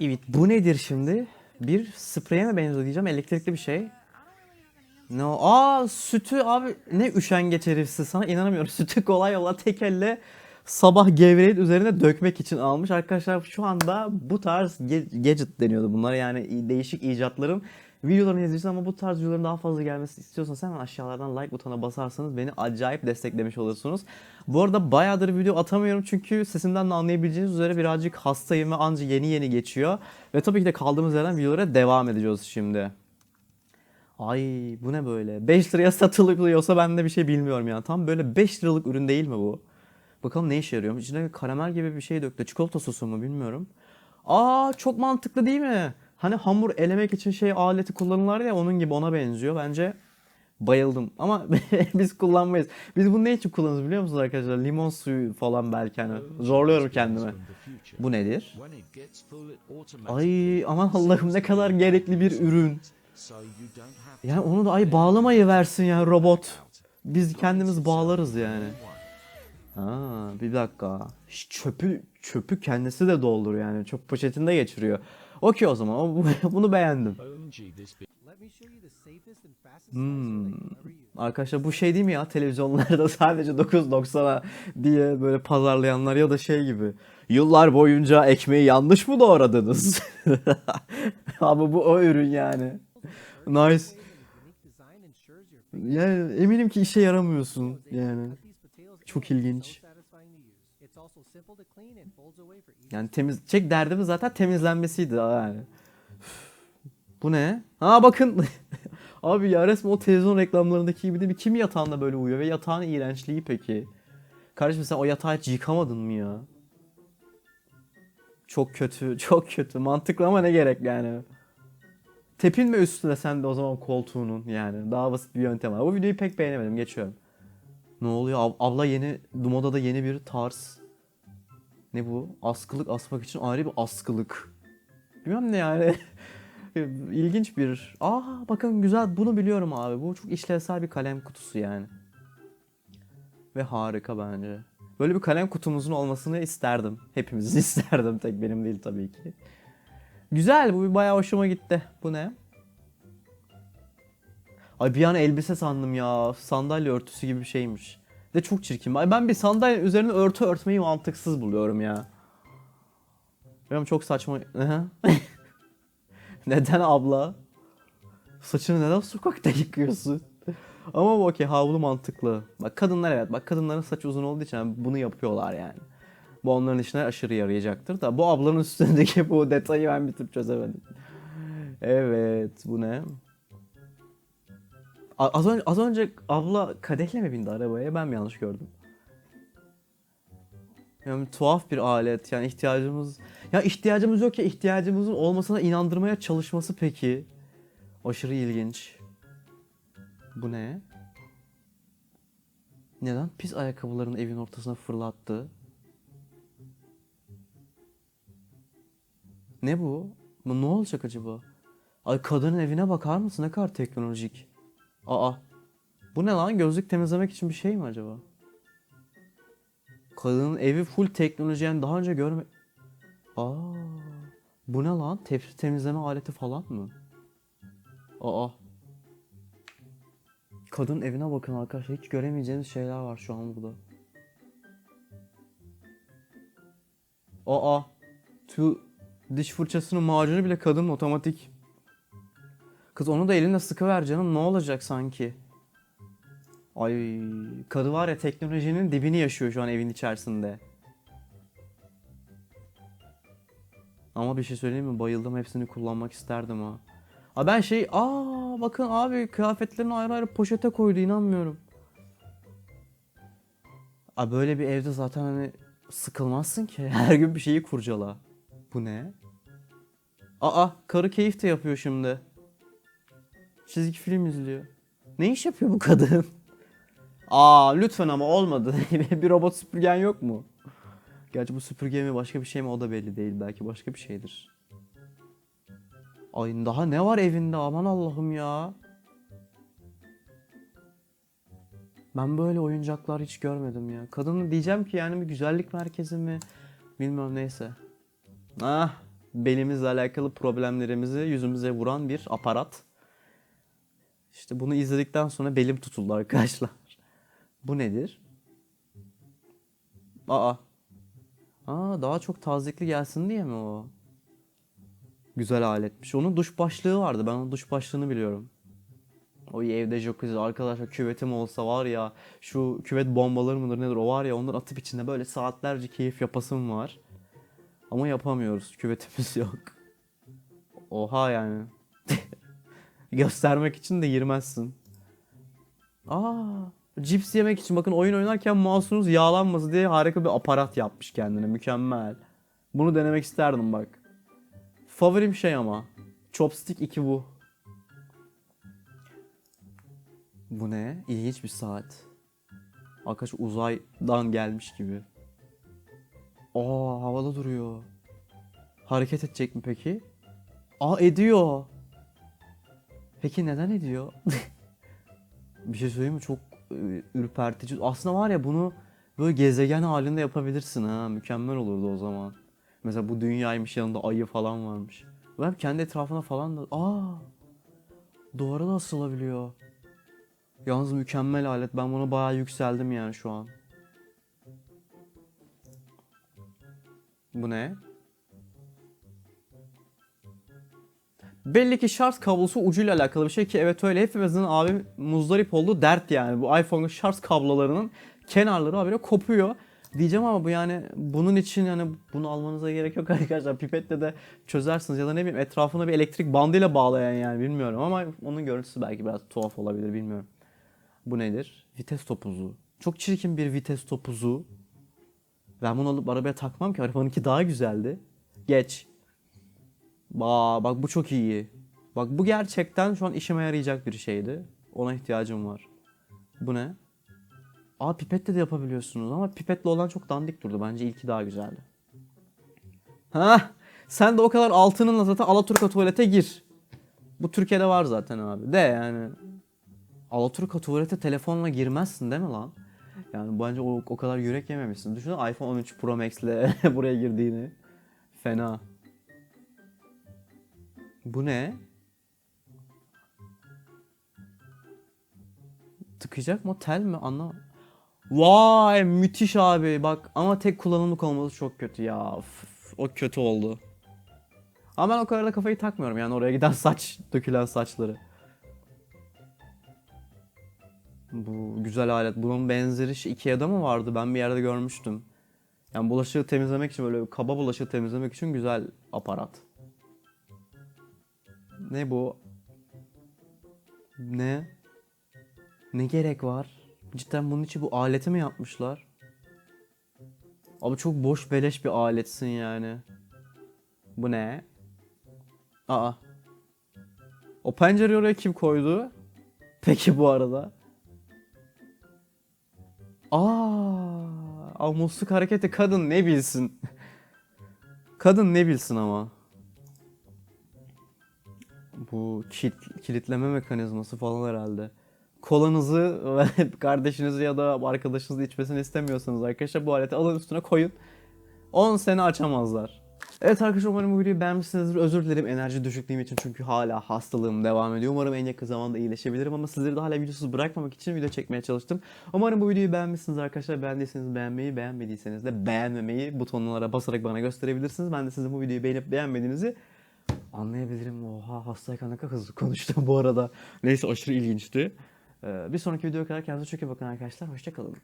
Evet bu nedir şimdi? Bir spreye mi benziyor diyeceğim elektrikli bir şey. Ne o? Aa sütü abi ne üşengeç herifsiz sana inanamıyorum. Sütü kolay yolla tek elle sabah gevreğin üzerine dökmek için almış. Arkadaşlar şu anda bu tarz ge- gadget deniyordu bunlar yani değişik icatların videolarını izleyeceğiz ama bu tarz videoların daha fazla gelmesi istiyorsanız hemen aşağılardan like butonuna basarsanız beni acayip desteklemiş olursunuz. Bu arada bayağıdır video atamıyorum çünkü sesimden de anlayabileceğiniz üzere birazcık hastayım ve anca yeni yeni geçiyor. Ve tabii ki de kaldığımız yerden videolara devam edeceğiz şimdi. Ay bu ne böyle? 5 liraya satılıyorsa ben de bir şey bilmiyorum ya. Tam böyle 5 liralık ürün değil mi bu? Bakalım ne işe yarıyor? İçine karamel gibi bir şey döktü. Çikolata sosu mu bilmiyorum. Aa çok mantıklı değil mi? Hani hamur elemek için şey aleti kullanırlar ya onun gibi ona benziyor. Bence bayıldım. Ama biz kullanmayız. Biz bunu ne için kullanırız biliyor musunuz arkadaşlar? Limon suyu falan belki hani. Zorluyorum kendimi. Bu nedir? Ay aman Allah'ım ne kadar gerekli bir ürün. Yani onu da ay bağlamayı versin ya robot. Biz kendimiz bağlarız yani. Ha, bir dakika. Çöpü çöpü kendisi de doldur yani. Çöp poşetinde geçiriyor. Okey o zaman. Bunu beğendim. Hmm. Arkadaşlar bu şey değil mi ya televizyonlarda sadece 9.90'a diye böyle pazarlayanlar ya da şey gibi. Yıllar boyunca ekmeği yanlış mı doğradınız? Abi bu o ürün yani. Nice. Yani eminim ki işe yaramıyorsun yani. Çok in, ilginç. Yani temiz çek derdimiz zaten temizlenmesiydi yani. Bu ne? Ha bakın. Abi ya resmen o televizyon reklamlarındaki gibi de bir kim yatağında böyle uyuyor ve yatağın iğrençliği peki. Kardeşim sen o yatağı hiç yıkamadın mı ya? Çok kötü, çok kötü. Mantıklı ama ne gerek yani. Tepinme üstüne sen de o zaman koltuğunun yani. Daha basit bir yöntem var. Bu videoyu pek beğenemedim. Geçiyorum. Ne oluyor? Ab- abla yeni, Dumoda'da yeni bir tarz. Ne bu? Askılık asmak için ayrı bir askılık. Bilmem ne yani. İlginç bir. Aa bakın güzel bunu biliyorum abi. Bu çok işlevsel bir kalem kutusu yani. Ve harika bence. Böyle bir kalem kutumuzun olmasını isterdim. Hepimizin isterdim. Tek benim değil tabii ki. Güzel bu bayağı hoşuma gitti. Bu ne? Ay bir an elbise sandım ya. Sandalye örtüsü gibi bir şeymiş. De çok çirkin. Ben bir sandalye üzerine örtü örtmeyi mantıksız buluyorum ya. Benim çok saçma. Neden abla? Saçını neden sokakta yıkıyorsun? Ama bu okey havlu mantıklı. Bak kadınlar evet bak kadınların saçı uzun olduğu için bunu yapıyorlar yani. Bu onların işine aşırı yarayacaktır da bu ablanın üstündeki bu detayı ben bir türlü çözemedim. Evet bu ne? Az önce, az önce abla kadehle mi bindi arabaya? Ben mi yanlış gördüm? Yani tuhaf bir alet. Yani ihtiyacımız... Ya ihtiyacımız yok ya ihtiyacımızın olmasına inandırmaya çalışması peki. Aşırı ilginç. Bu ne? Neden pis ayakkabılarını evin ortasına fırlattı? Ne bu? Bu ne olacak acaba? Ay kadının evine bakar mısın? Ne kadar teknolojik. Aa. Bu ne lan? Gözlük temizlemek için bir şey mi acaba? Kadının evi full teknoloji yani daha önce görme... Aa. Bu ne lan? Tepsi temizleme aleti falan mı? Aa. Kadın evine bakın arkadaşlar. Hiç göremeyeceğiniz şeyler var şu an burada. Aa. Tu diş fırçasının macunu bile kadının otomatik. Kız onu da eline sıkıver canım ne olacak sanki? Ay karı var ya teknolojinin dibini yaşıyor şu an evin içerisinde. Ama bir şey söyleyeyim mi? Bayıldım hepsini kullanmak isterdim ha. Aa ben şey aa bakın abi kıyafetlerini ayrı ayrı poşete koydu inanmıyorum. Aa böyle bir evde zaten hani sıkılmazsın ki. Her gün bir şeyi kurcala. Bu ne? Aa karı keyif de yapıyor şimdi. Çizgi film izliyor. Ne iş yapıyor bu kadın? Aa lütfen ama olmadı. bir robot süpürgen yok mu? Gerçi bu süpürge mi başka bir şey mi o da belli değil. Belki başka bir şeydir. Ay daha ne var evinde aman Allah'ım ya. Ben böyle oyuncaklar hiç görmedim ya. Kadını diyeceğim ki yani bir güzellik merkezi mi? Bilmiyorum neyse. Ah belimizle alakalı problemlerimizi yüzümüze vuran bir aparat. İşte bunu izledikten sonra belim tutuldu arkadaşlar. Bu nedir? Aa. Aa daha çok tazikli gelsin diye mi o? Güzel aletmiş. Onun duş başlığı vardı. Ben onun duş başlığını biliyorum. O evde jacuzzi arkadaşlar küvetim olsa var ya şu küvet bombaları mıdır nedir o var ya onları atıp içinde böyle saatlerce keyif yapasım var. Ama yapamıyoruz. Küvetimiz yok. Oha yani. Göstermek için de girmezsin. Aa, cips yemek için bakın oyun oynarken mouse'unuz yağlanması diye harika bir aparat yapmış kendine. Mükemmel. Bunu denemek isterdim bak. Favorim şey ama. Chopstick 2 bu. Bu ne? İlginç bir saat. Arkadaş uzaydan gelmiş gibi. Aa havada duruyor. Hareket edecek mi peki? Aa ediyor. Peki neden ediyor? bir şey söyleyeyim mi? Çok e, ürpertici. Aslında var ya bunu böyle gezegen halinde yapabilirsin ha. Mükemmel olurdu o zaman. Mesela bu dünyaymış yanında ayı falan varmış. Ben kendi etrafına falan da... Aa! Duvara da asılabiliyor. Yalnız mükemmel alet. Ben buna bayağı yükseldim yani şu an. Bu ne? Belli ki şarj kablosu ucuyla alakalı bir şey ki evet öyle hepimizin abi muzdarip olduğu dert yani. Bu iPhone'un şarj kablolarının kenarları abi kopuyor. Diyeceğim ama bu yani bunun için yani bunu almanıza gerek yok arkadaşlar. Pipetle de çözersiniz ya da ne bileyim etrafına bir elektrik bandıyla bağlayan yani bilmiyorum ama onun görüntüsü belki biraz tuhaf olabilir bilmiyorum. Bu nedir? Vites topuzu. Çok çirkin bir vites topuzu. Ben bunu alıp arabaya takmam ki. Arabanınki daha güzeldi. Geç. Ba, bak bu çok iyi. Bak bu gerçekten şu an işime yarayacak bir şeydi. Ona ihtiyacım var. Bu ne? Aa pipetle de yapabiliyorsunuz ama pipetle olan çok dandik durdu. Bence ilki daha güzeldi. Ha, sen de o kadar altınınla zaten Alaturka tuvalete gir. Bu Türkiye'de var zaten abi. De yani Alaturka tuvalete telefonla girmezsin değil mi lan? Yani bence o, o kadar yürek yememişsin. Düşünsene iPhone 13 Pro Max ile buraya girdiğini. Fena. Bu ne? Tıkayacak mı? Tel mi? Anla. Vay müthiş abi bak ama tek kullanımlık olması çok kötü ya. Üf, o kötü oldu. Ama ben o kadar da kafayı takmıyorum yani oraya giden saç, dökülen saçları. Bu güzel alet. Bunun benzeri şey Ikea'da mı vardı? Ben bir yerde görmüştüm. Yani bulaşığı temizlemek için böyle kaba bulaşığı temizlemek için güzel aparat. Ne bu? Ne? Ne gerek var? Cidden bunun için bu aleti mi yapmışlar? Abi çok boş beleş bir aletsin yani. Bu ne? Aa. O pencereyi oraya kim koydu? Peki bu arada. Aa, ama musluk hareketi kadın ne bilsin? kadın ne bilsin ama? Bu kilit, kilitleme mekanizması falan herhalde. Kolanızı kardeşinizi ya da arkadaşınızı içmesini istemiyorsanız arkadaşlar bu aleti alın üstüne koyun. 10 sene açamazlar. Evet arkadaşlar umarım bu videoyu beğenmişsinizdir. Özür dilerim enerji düşüklüğüm için çünkü hala hastalığım devam ediyor. Umarım en yakın zamanda iyileşebilirim ama sizleri de hala videosuz bırakmamak için video çekmeye çalıştım. Umarım bu videoyu beğenmişsiniz arkadaşlar. Beğendiyseniz beğenmeyi, beğenmediyseniz de beğenmemeyi butonlara basarak bana gösterebilirsiniz. Ben de sizin bu videoyu beğenip beğenmediğinizi anlayabilirim. Oha hastayken ne hızlı konuştum bu arada. Neyse aşırı ilginçti. Ee, bir sonraki videoya kadar kendinize çok iyi bakın arkadaşlar. Hoşçakalın.